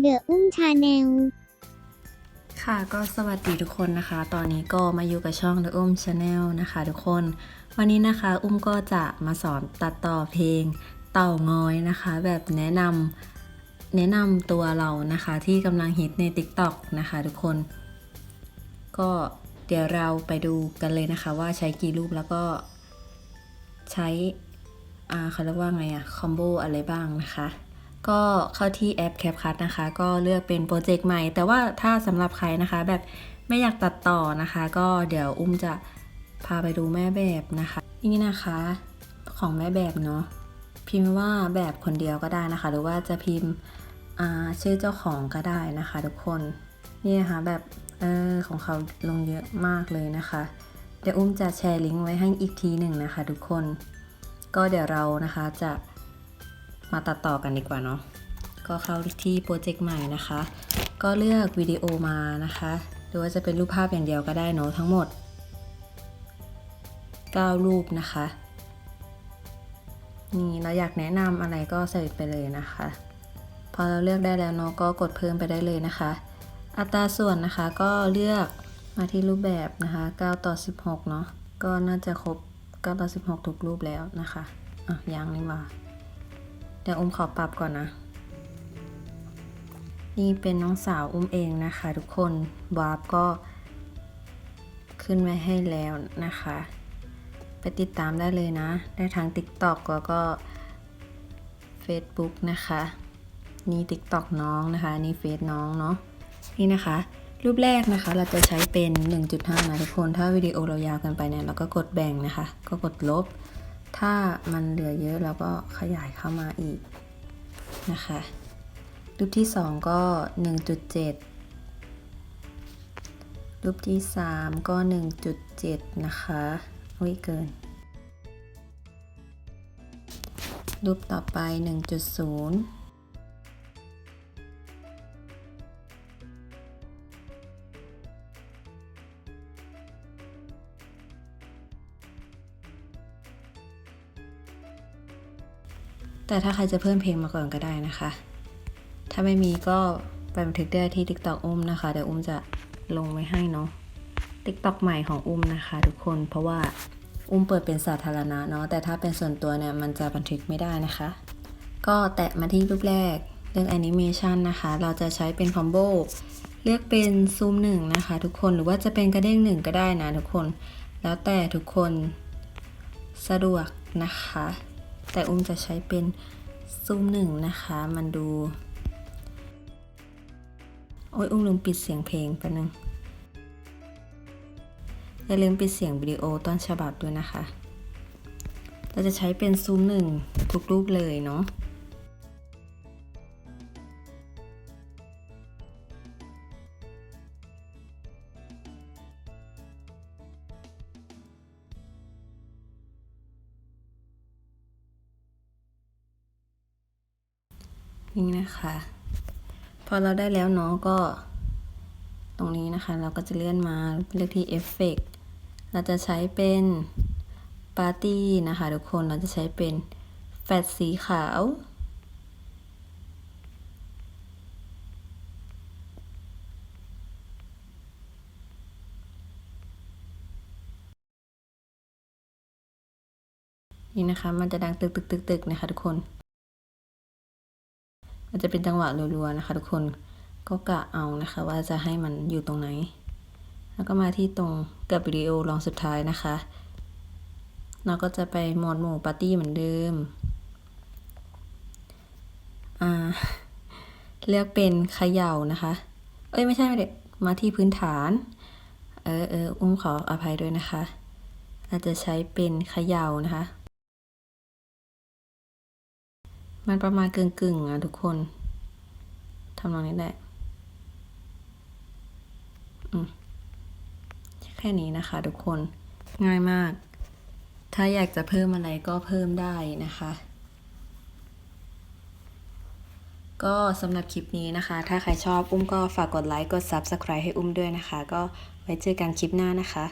เดอะอุ้มชาแนลค่ะก็สวัสดีทุกคนนะคะ ตอนนี้ก็มาอยู่กับช่อง The Um Channel นะคะทุกคน วันนี้นะคะ อุ้มก็จะมาสอนตัดต่อเพลงเต่างอยนะคะ แบบแนะนำแนะนำตัวเรานะคะที่กำลังฮิตใน TikTok นะคะทุกคน ก็เดี๋ยวเราไปดูกันเลยนะคะ ว่าใช้กี่รูปแล้วก็ใช้อ่าเขาเรียกว่าไงอะคอมโบอะไรบ้างนะคะ ก็เข้าที่แอป CapCut นะคะ ก็เลือกเป็นโปรเจกต์ใหม่ แต่ว่าถ้าสำหรับใครนะคะ แบบไม่อยากตัดต่อนะคะ ก็เดี๋ยวอุ้มจะพาไปดูแม่แบบนะคะนี่นะคะของแม่แบบเนาะพิมพ์ว่าแบบคนเดียวก็ได้นะคะ หรือว่าจะพิมพ์ชื่อเจ้าของก็ได้นะคะ ทุกคนนี่นะคะแบบเออของเขาลงเยอะมากเลยนะคะ เดี๋ยวอุ้มจะแชร์ลิงก์ไว้ให้อีกทีหนึ่งนะคะ ทุกคน ก็เดี๋ยวเรานะคะจะ มาตัดต่อกันดีกว่าเนาะก็เข้าที่โปรเจกต์ใหม่นะคะ ก็เลือกวิดีโอมานะคะ หรือว่าจะเป็นรูปภาพอย่างเดียวก็ได้เนาะทั้งหมด 9 รูปนะคะนี่เราอยากแนะนำอะไรก็ใส่ไปเลยนะคะ พอเราเลือกได้แล้วเนาะก็กดเพิ่มไปได้เลยนะคะ อัตราส่วนนะคะก็เลือกมาที่รูปแบบนะคะ 9 ต่อ 16 เนาะก็น่าจะครบ 9 ต่อ 16 ทุกรูปแล้วนะคะอะยังนี่ว่า เดี๋ยวอุ้มขอปรับก่อนนะ นี่เป็นน้องสาวอุ้มเองนะคะทุกคนวาร์ปก็ขึ้นไว้ให้แล้วนะคะ ไปติดตามได้เลยนะ ได้ทั้ง TikTok แล้วก็ Facebook นะคะ นี่ TikTok น้องนะคะ นี่เฟซน้องเนาะนี่นะคะ รูปแรกนะคะเราจะใช้เป็น 1.5 นะทุกคน ถ้าวิดีโอเรายาวเกันไปเนี่ยเราก็กดแบ่งนะคะ ก็กดลบ ถ้ามันเหลือเยอะเราก็ขยายเข้ามาอีกนะคะรูปที่ 2 ก็ 1.7 รูปที่ 3 ก็ 1.7 นะคะอุ้ยเกิน รูปต่อไป 1.0 แต่ถ้าใครจะเพิ่มเพลงมาก่อนก็ได้นะคะ ถ้าไม่มีก็ไปบันทึกได้ที่ TikTok อุ้มนะคะ เดี๋ยวอุ้มจะลงไว้ให้เนาะ TikTok ใหม่ของอุ้มนะคะทุกคน เพราะว่าอุ้มเปิดเป็นสาธารณะเนาะ แต่ถ้าเป็นส่วนตัวเนี่ยมันจะบันทึกไม่ได้นะคะ ก็แตะมาที่รูปแรกเรื่องแอนิเมชันนะคะ เราจะใช้เป็นคอมโบเลือกเป็นซูมหนึ่งนะคะทุกคน หรือว่าจะเป็นกระเด้งหนึ่งก็ได้นะทุกคน แล้วแต่ทุกคนสะดวกนะคะ แต่อุ้มจะใช้เป็นซูมหนึ่งนะคะ มันดู โอ้ยอุ้มลืมปิดเสียงเพลงไปหนึงอย่าลืมปิดเสียงวิดีโอต้นฉบับด้วยนะคะ เราจะใช้เป็นซูมหนึ่งทุกรูปเลยเนาะ นี่นะคะ พอเราได้แล้วเนาะก็ ตรงนี้นะคะ เราก็จะเลื่อนมาเลือกที่เอฟเฟกเราจะใช้เป็นปาร์ตี้นะคะ ทุกคนเราจะใช้เป็นแฟลชสีขาวนี่นะคะ มันจะดังตึกตึกตึกตึกนะคะทุกคน มันจะเป็นจังหวะรัวๆนะคะ ทุกคนก็กะเอานะคะ ว่าจะให้มันอยู่ตรงไหน แล้วก็มาที่ตรงกับวิดีโอลองสุดท้ายนะคะ เราก็จะไปโหมดหมู่ปาร์ตี้เหมือนเดิมอ่าเลือกเป็นเขย่านะคะ เอ้ยไม่ใช่ไม่เด็กมาที่พื้นฐาน เออเอออุ้มขออภัยด้วยนะคะเราจะใช้เป็นเขย่านะคะ มันประมาณกึ่งกึ่งอะทุกคนทำนองนี้แหละแค่นี้นะคะ ทุกคนง่ายมาก ถ้าอยากจะเพิ่มอะไรก็เพิ่มได้นะคะ ก็สำหรับคลิปนี้นะคะ ถ้าใครชอบอุ้มก็ฝากกดไลค์ กด Subscribe ให้อุ้มด้วยนะคะ ก็ไว้เจอกันคลิปหน้านะคะ